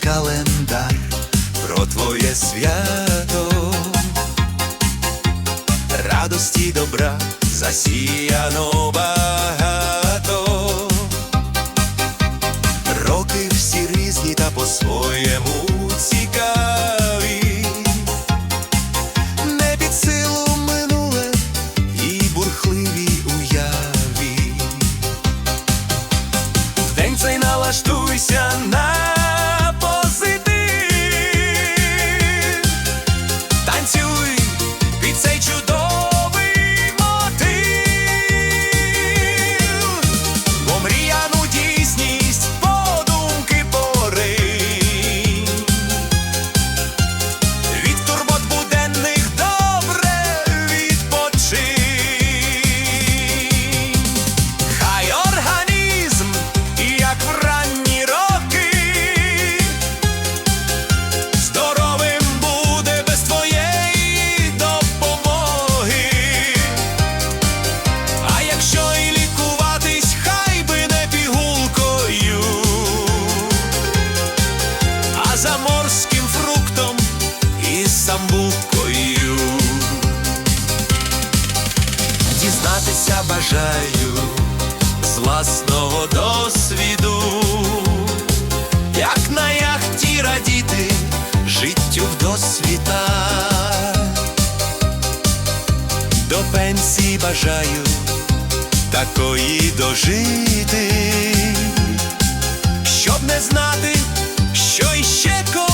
календар про твоє свято, радості добра засіяно багато. Роки всі різні та по-своєму цікаві, не під силу минуле і бурхливій уяві. День цей налаштуйся а за морським фруктом і самбукою. Дізнатися бажаю з власного досвіду, як на яхті радіти життю в досвіта. До пенсії бажаю такої дожити, щоб не знати, що іще коли.